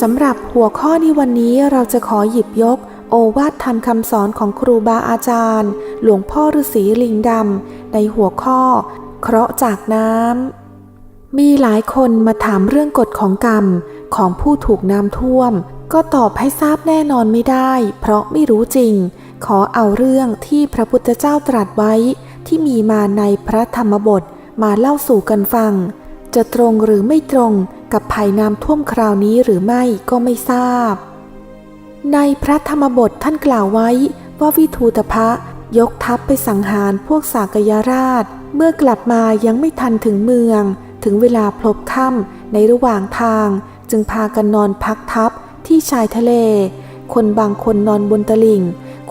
สำหรับหัวข้อในวันนี้เราจะขอหยิบยก โอวาทธรรมคำสอนของครูบาอาจารย์ หลวงพ่อฤาษีลิงดำในหัวข้อ เคราะห์จากน้ำ มีหลายคนมาถามเรื่องกฎของกรรมของผู้ถูกน้ำท่วม ก็ตอบให้ทราบแน่นอนไม่ได้ เพราะไม่รู้จริง ขอเอาเรื่องที่พระพุทธเจ้าตรัสไว้ ที่มีมาในพระธรรมบทมาเล่าสู่กันฟัง จะตรงหรือไม่ตรงกับภัยน้ำท่วมคราวนี้หรือไม่ก็ไม่ทราบ ในพระธรรมบทท่านกล่าวไว้ว่าวิทูตภะยกทัพไปสังหารพวกสากยราช เมื่อกลับมายังไม่ทันถึงเมือง ถึงเวลาพลบค่ำในระหว่างทาง จึงพากันนอนพักทับที่ชายทะเล คนบางคนนอนบนตลิ่ง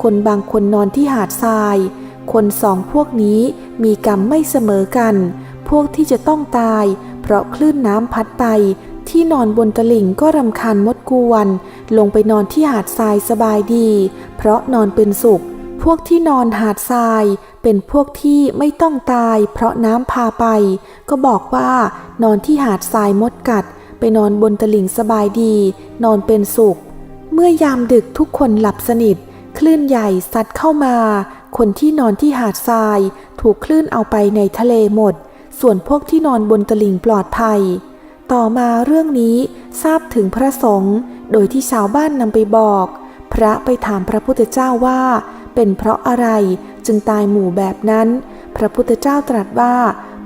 คนบางคนนอนที่หาดทราย คนสองพวกนี้มีกรรมไม่เสมอกัน พวกที่จะต้องตาย เพราะคลื่นน้ำพัดไป ที่นอนบนตลิ่งก็รำคาญมดกวน ลงไปนอนที่หาดทรายสบายดี เพราะนอนเป็นสุข พวกที่นอนหาดทราย เป็นพวกที่ไม่ต้องตาย เพราะน้ำพาไป ก็บอกว่านอนที่หาดทรายมดกัด ไปนอนบนตลิ่งสบายดี นอนเป็นสุข เมื่อยามดึกทุกคนหลับสนิท คลื่นใหญ่ซัดเข้ามา คนที่นอนที่หาดทราย ถูกคลื่นเอาไปในทะเลหมด ส่วนพวกที่นอนบนตลิ่งปลอดภัย ต่อมาเรื่องนี้ทราบถึงพระสงฆ์โดยที่ชาวบ้านนำไปบอก พระไปถามพระพุทธเจ้าว่า เป็นเพราะอะไรจึงตายหมู่แบบนั้น พระพุทธเจ้าตรัสว่า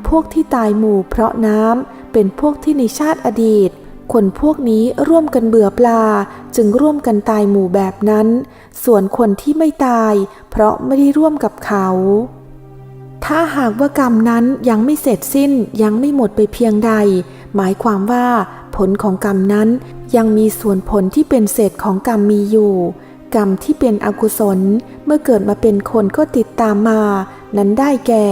พวกที่ตายหมู่เพราะน้ำเป็นพวกที่ในชาติอดีตคนพวกนี้ร่วมกันเบื่อปลาจึงร่วมกันตายหมู่แบบนั้น ส่วนคนที่ไม่ตาย เพราะไม่ได้ร่วมกับเขา ถ้าหากว่ากรรมนั้นยังไม่เสร็จสิ้นยังไม่หมดไปเพียงใด หมายความว่า ผลของกรรมนั้นยังมีส่วนผลที่เป็นเศษของกรรมมีอยู่ กรรมที่เป็นอกุศลเมื่อเกิดมาเป็นคนก็ติดตามมา นั้นได้แก่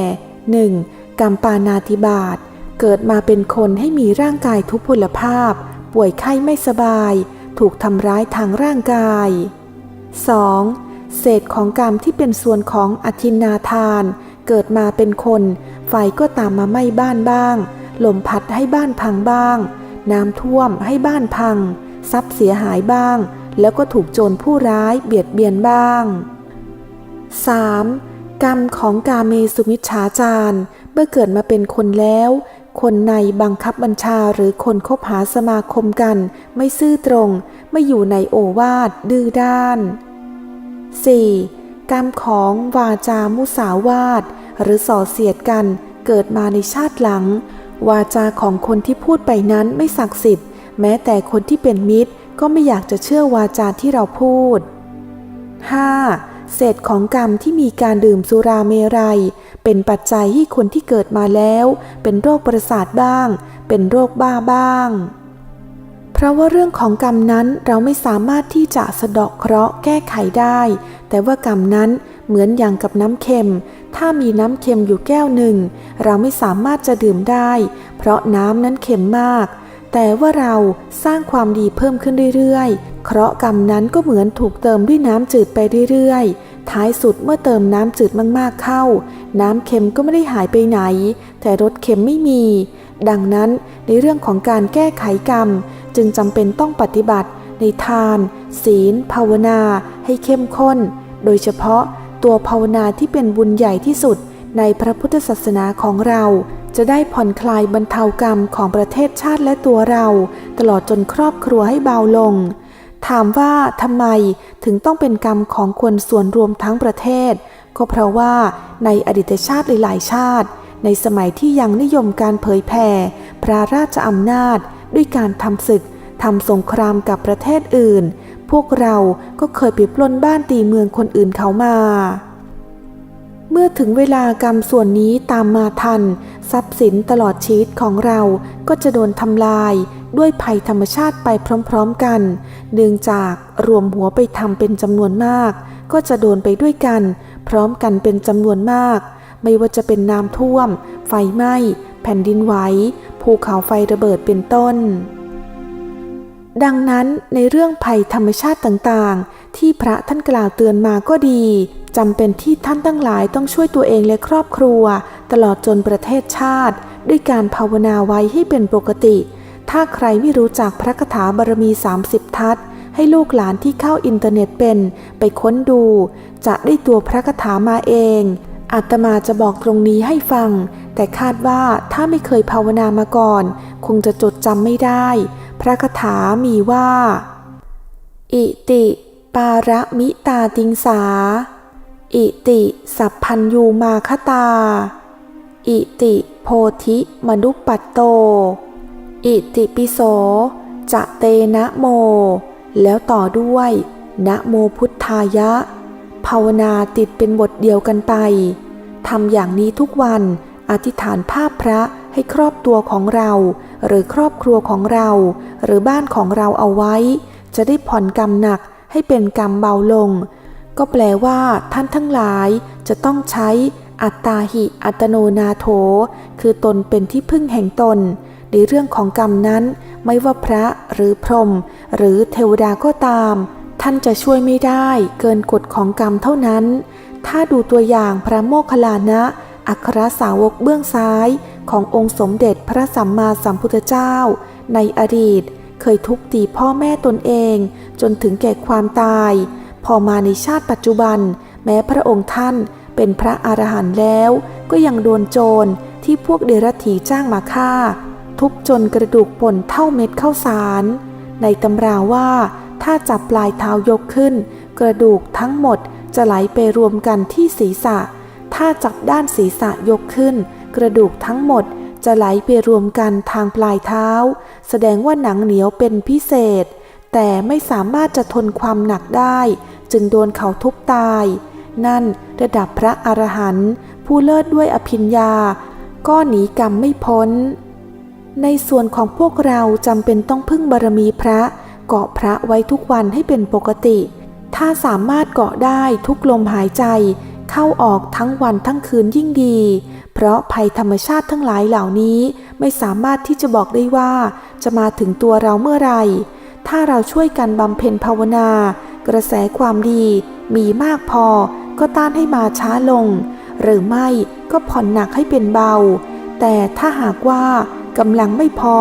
1. กรรมปานาธิบาตเกิดมาเป็นคนให้มีร่างกายทุพพลภาพ ป่วยไข้ไม่สบาย ถูกทำร้ายทางร่างกาย 2. เศษของกรรมที่เป็นส่วนของอธินนาทาน เกิดมาเป็นคน ไฟก็ตามมาไหม้บ้านบ้าง ลมพัดให้บ้านพังบ้าง น้ำท่วมให้บ้านพัง ทรัพย์เสียหายบ้าง แล้วก็ถูกโจรผู้ร้ายเบียดเบียนบ้าง 3. กรรมของกาเมสุมิชฌาจารเมื่อเกิดมาเป็นคนแล้ว คนในบังคับบัญชาหรือคนคบหาสมาคมกัน ไม่ซื่อตรง ไม่อยู่ในโอวาทดื้อด้าน 4. กรรมของวาจามุสาวาท หรือส่อเสียดกันเกิดมาในชาติหลัง วาจาของคนที่พูดไปนั้นไม่ศักดิ์สิทธิ์ แม้แต่คนที่เป็นมิตรก็ไม่อยากจะเชื่อวาจาที่เราพูด 5. เศษของกรรมที่มีการดื่มสุราเมรัย เป็นปัจจัยให้คนที่เกิดมาแล้ว เป็นโรคประสาทบ้าง เป็นโรคบ้าบ้าง เพราะว่าเรื่องของกรรมนั้นเราไม่สามารถที่จะสะเดาะเคราะห์แก้ไขได้ แต่ว่ากรรมนั้นเหมือนอย่างกับน้ำเค็ม ถ้ามีน้ำเค็มอยู่แก้วหนึ่ง เราไม่สามารถจะดื่มได้ เพราะน้ำนั้นเค็มมาก แต่ว่าเราสร้างความดีเพิ่มขึ้นเรื่อยๆ เคราะห์กรรมนั้นก็เหมือนถูกเติมด้วยน้ำจืดไปเรื่อยๆ ท้ายสุดเมื่อเติมน้ำจืดมากๆเข้า น้ำเค็มก็ไม่ได้หายไปไหน แต่รสเค็มไม่มี ดังนั้นในเรื่องของการแก้ไขกรรม จึงจำเป็นต้องปฏิบัติ ในทาน ศีล ภาวนาให้เข้มข้น โดยเฉพาะตัวภาวนาที่เป็นบุญใหญ่ที่สุดในพระพุทธศาสนาของเรา จะได้ผ่อนคลายบรรเทากรรมของประเทศชาติและตัวเรา ตลอดจนครอบครัวให้เบาลง ถามว่าทำไมถึงต้องเป็นกรรมของคนส่วนรวมทั้งประเทศ ก็เพราะว่าในอดีตชาติหลายๆชาติ ในสมัยที่ยังนิยมการเผยแผ่พระราชอำนาจ ด้วยการทำศึก ทำสงครามกับประเทศอื่น พวกเราก็เคยไปปล้นบ้านตีเมืองคนอื่นเขามา เมื่อถึงเวลากรรมส่วนนี้ตามมาทัน ทรัพย์สินตลอดชีวิตของเราก็จะโดนทำลายด้วยภัยธรรมชาติไปพร้อมๆกันเนื่องจากรวมหัวไปทำเป็นจำนวนมาก ก็จะโดนไปด้วยกัน พร้อมกันเป็นจำนวนมาก ไม่ว่าจะเป็นน้ำท่วม ไฟไหม้ แผ่นดินไหวภูเขาไฟระเบิดเป็นต้น ดังนั้นในเรื่องภัยธรรมชาติต่างๆ ที่พระท่านกล่าวเตือนมาก็ดีจำเป็นที่ท่านทั้งหลายต้องช่วยตัวเองและครอบครัว ตลอดจนประเทศชาติ ด้วยการภาวนาไว้ให้เป็นปกติ ถ้าใครไม่รู้จักพระคาถาบารมี 30 ทัศให้ลูกหลานที่เข้าอินเทอร์เน็ตเป็น ไปค้นดู จะได้ตัวพระคาถามาเองอาตมาจะบอกตรงนี้ให้ฟัง แต่คาดว่าถ้าไม่เคยภาวนามาก่อน คงจะจดจำไม่ได้ ระคาถามีว่า อิติ ปาระมิตาติงสา อิติ สัพพัญยูมาคตา อิติ โพธิมนุปปัตโต อิติปิโส จะเตนะโม แล้วต่อด้วยนะโมพุทธายะ ภาวนาติดเป็นบทเดียวกันไปทำอย่างนี้ทุกวันอธิษฐานภาพพระ ให้ครอบตัวของเรา หรือครอบครัวของเรา หรือบ้านของเราเอาไว้ จะได้ผ่อนกรรมหนักให้เป็นกรรมเบาลง ก็แปลว่าท่านทั้งหลายจะต้องใช้อัตตาหิอัตโนนาโถ คือตนเป็นที่พึ่งแห่งตน ในเรื่องของกรรมนั้น ไม่ว่าพระหรือพรหมหรือเทวดาก็ตาม ท่านจะช่วยไม่ได้เกินกฎของกรรมเท่านั้น ถ้าดูตัวอย่างพระโมคคัลลานะอัครสาวกเบื้องซ้าย ขององค์สมเด็จพระสัมมาสัมพุทธเจ้า ในอดีตเคยทุบตีพ่อแม่ตนเอง จนถึงแก่ความตาย พอมาในชาติปัจจุบัน แม้พระองค์ท่านเป็นพระอรหันต์แล้ว ก็ยังโดนโจรที่พวกเดรัจฉีจ้างมาฆ่า ทุบจนกระดูกป่นเท่าเม็ดข้าวสาร ในตำราว่าถ้าจับปลายเท้ายกขึ้น กระดูกทั้งหมดจะไหลไปรวมกันที่ศีรษะ ถ้าจับด้านศีรษะยกขึ้น กระดูกทั้งหมดจะไหลไปรวมกันทางปลายเท้า แสดงว่าหนังเหนียวเป็นพิเศษ แต่ไม่สามารถจะทนความหนักได้ จึงโดนเขาทุบตาย นั่นระดับพระอรหันต์ผู้เลิศด้วยอภิญญา ก็หนีกรรมไม่พ้น ในส่วนของพวกเราจำเป็นต้องพึ่งบารมีพระเกาะพระไว้ทุกวันให้เป็นปกติ ถ้าสามารถเกาะได้ทุกลมหายใจ เข้าออกทั้งวันทั้งคืนยิ่งดี เพราะภัยธรรมชาติทั้งหลายเหล่านี้ไม่สามารถที่จะบอกได้ว่า จะมาถึงตัวเราเมื่อไหร่ถ้าเราช่วยกันบำเพ็ญภาวนา กระแสความดี มีมากพอ ก็ต้านให้มาช้าลง หรือไม่ก็ผ่อนหนักให้เป็นเบา แต่ถ้าหากว่ากำลังไม่พอ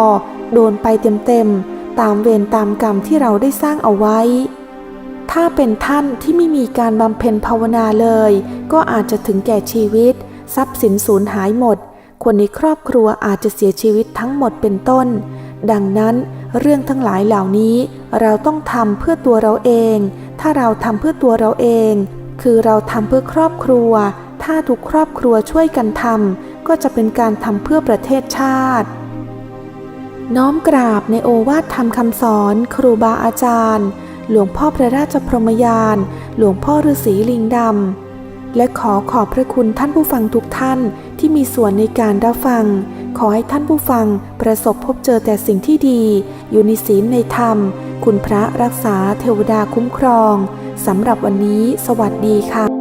โดนไปเต็มๆ ตามเวรตามกรรมที่เราได้สร้างเอาไว้ ถ้าเป็นท่านที่ไม่มีการบำเพ็ญภาวนาเลย ก็อาจจะถึงแก่ชีวิต ทรัพย์สินสูญหายหมด คนในครอบครัวอาจจะเสียชีวิตทั้งหมดเป็นต้น ดังนั้นเรื่องทั้งหลายเหล่านี้เราต้องทำเพื่อตัวเราเอง ถ้าเราทำเพื่อตัวเราเอง คือเราทำเพื่อครอบครัว ถ้าทุกครอบครัวช่วยกันทำก็จะเป็นการทำเพื่อประเทศชาติ น้อมกราบในโอวาทธรรมคำสอน ครูบาอาจารย์ หลวงพ่อพระราชพรหมยาน หลวงพ่อฤาษีลิงดำ และขอขอบพระคุณท่านผู้ฟังทุกท่านที่มีส่วนในการรับฟัง ขอให้ท่านผู้ฟังประสบพบเจอแต่สิ่งที่ดี อยู่ในศีลในธรรม คุณพระรักษาเทวดาคุ้มครองสำหรับวันนี้ สวัสดีค่ะ